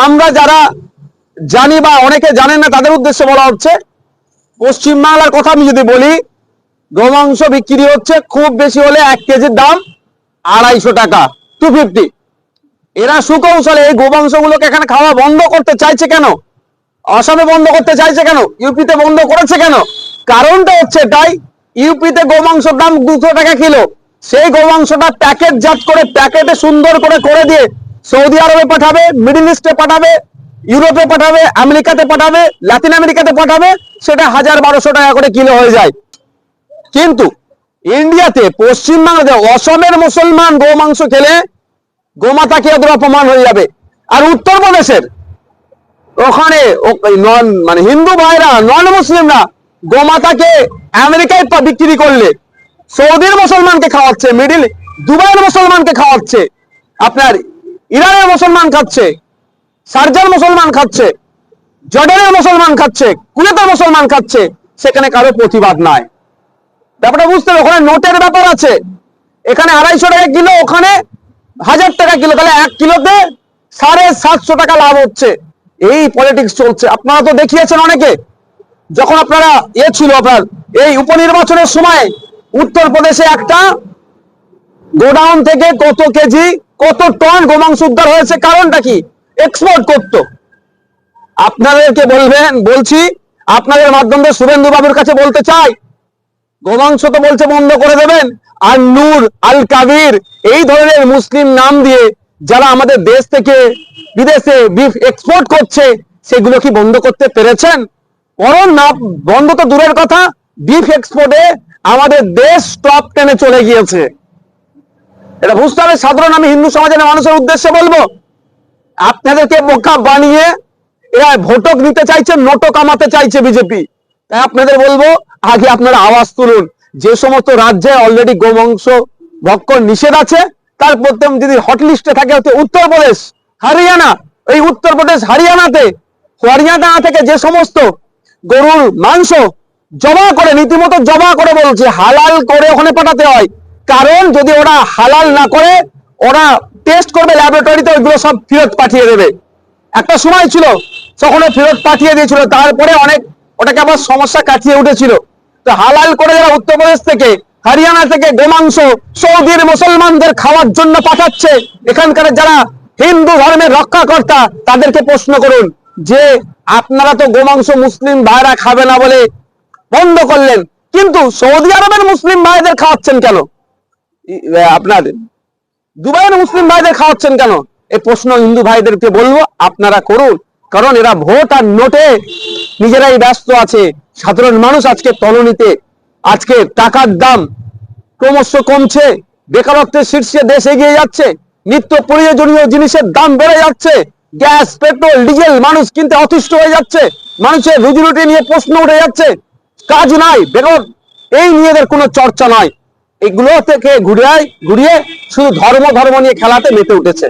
আমরা যারা জানি বা অনেকে জানেন না, তাদের উদ্দেশ্যে বলা হচ্ছে, পশ্চিমবাংলার কথা আমি যদি বলি, গোমাংস বিক্রি হচ্ছে খুব বেশি হলে এক কেজির দাম আড়াইশো টাকা টু ফিফটি এরা সুকৌশলে এই গোমাংসগুলোকে এখানে খাওয়া বন্ধ করতে চাইছে কেন? অসমে বন্ধ করতে চাইছে কেন? ইউপিতে বন্ধ করেছে কেন? কারণটা হচ্ছে তাই, ইউপিতে গোমাংসের দাম দুশো টাকা কিলো। সেই গোমাংসটা প্যাকেট জাত করে, প্যাকেটে সুন্দর করে করে দিয়ে সৌদি আরবে পাঠাবে, মিডিল ইস্টে পাঠাবে, ইউরোপে পাঠাবে, আমেরিকাতে পাঠাবে, লাতিন আমেরিকাতে পাঠাবে, সেটা হাজার বারোশো টাকা করে কিলো হয়ে যায়। কিন্তু ইন্ডিয়াতে পশ্চিমবাংলাতে অসমের মুসলমান গোমাংস খেলে গোমাতাকে ওদের অপমান হয়ে যাবে। আর উত্তরপ্রদেশের ওখানে নন মানে হিন্দু ভাইরা, নন মুসলিমরা গোমাতাকে আমেরিকায় বিক্রি করলে, সৌদির মুসলমানকে খাওয়াচ্ছে, মিডিল, দুবাইয়ের মুসলমানকে খাওয়াচ্ছে। আপনার ইরানের মুসলমান খাচ্ছে, সার্জার মুসলমান খাচ্ছে, জর্ডানের মুসলমান খাচ্ছে, কুয়েতের মুসলমান খাচ্ছে, সেখানে কারও প্রতিবাদ নাই। ব্যাপারটা বুঝতে হবে, ওখানে নোটের ব্যাপার আছে। এখানে আড়াইশো টাকা কিলো, ওখানে হাজার টাকা কিলো, তাহলে এক কিলোতে সাড়ে সাতশো টাকা লাভ হচ্ছে। এই পলিটিক্স চলছে। আপনারা তো দেখিয়েছেন অনেকে, যখন আপনারা, এ ছিল আপনার, এই উপনির্বাচনের সময় উত্তরপ্রদেশে একটা গোডাউন থেকে কত কেজি, কত টন গোমাংস উদ্ধার হয়েছে, কারণটা কি? এক্সপোর্ট করতো। আপনাদেরকে বলবেন, বলছি, আপনাদের মাধ্যমে শুভেন্দু বাবুর কাছে বলতে চাই। গোমাংস তো বলছে বন্ধ করে দেবেন। আর নূর, আল কাবির, এই ধরনের মুসলিম নাম দিয়ে যারা আমাদের দেশ থেকে বিদেশে বিফ এক্সপোর্ট করছে, সেগুলো কি বন্ধ করতে পেরেছেন? বরং না, বন্ধ তো দূরের কথা বিফ এক্সপোর্টে আমাদের দেশ টপ টেনে চলে গিয়েছে। এটা বুঝতে হবে, সাধারণ আমি হিন্দু সমাজের মানুষের উদ্দেশ্যে বলব। আপনাদেরকে বোকা বানিয়ে এরা ভোটক নিতে চাইছে নোটও কামাতে চাইছে বিজেপি। তাই আপনাদের বলব, আগে আপনারা আওয়াজ তুলুন। যে সমস্ত রাজ্যে অলরেডি গোবংশ ভক্ষণ নিষেধ আছে, তার প্রথম যদি হটলিস্টে থাকে, হচ্ছে উত্তরপ্রদেশ, হরিয়ানা। এই উত্তরপ্রদেশ, হরিয়ানাতে, হরিয়ানা থেকে যে সমস্ত গরুর মাংস জমা করে রীতিমতো জমা করে বলছে, হালাল করে ওখানে পাঠাতে হয়। কারণ যদি ওরা হালাল না করে, ওরা টেস্ট করবে ল্যাবরেটরিতে ওইগুলো সব ফেরত পাঠিয়ে দেবে। একটা সময় ছিল তখন ফেরত পাঠিয়ে দিয়েছিল, তারপরে অনেক, ওটাকে আবার সমস্যা কাটিয়ে উঠেছিল। তো হালাল করে যারা উত্তরপ্রদেশ থেকে, হরিয়ানা থেকে গোমাংস, সৌদির মুসলমানদের খাওয়ার জন্য পাঠাচ্ছে, এখানকার যারা হিন্দু ধর্মের রক্ষাকর্তা, তাদেরকে প্রশ্ন করুন, যে আপনারা তো গোমাংস মুসলিম ভাইরা খাবে না বলে বন্ধ করলেন, কিন্তু সৌদি আরবের মুসলিম ভাইদের খাওয়াচ্ছেন কেন? আপনার দুবাইয়ের মুসলিম ভাইদের খাওয়াচ্ছেন কেন? এই প্রশ্ন হিন্দু ভাইদেরকে বলব, আপনারা করুন। কারণ এরা ভোট আর নোটে নিজেরাই ব্যস্ত আছে। সাধারণ মানুষ আজকে তলনিতে। আজকে টাকার দাম ক্রমশ কমছে। বেকারত্বের শীর্ষে দেশ এগিয়ে যাচ্ছে। নিত্য প্রয়োজনীয় জিনিসের দাম বেড়ে যাচ্ছে। গ্যাস, পেট্রোল, ডিজেল, মানুষ কিনতে অতিষ্ঠ হয়ে যাচ্ছে। মানুষের রুজি রুটি নিয়ে প্রশ্ন উঠে যাচ্ছে। কাজ নাই বেরোর এই নিয়ে এদের কোনো চর্চা নয় এগুলো থেকে ঘুরিয়ে ঘুরিয়ে শুধু ধর্ম ধর্ম নিয়ে খেলাতে মেতে উঠেছে।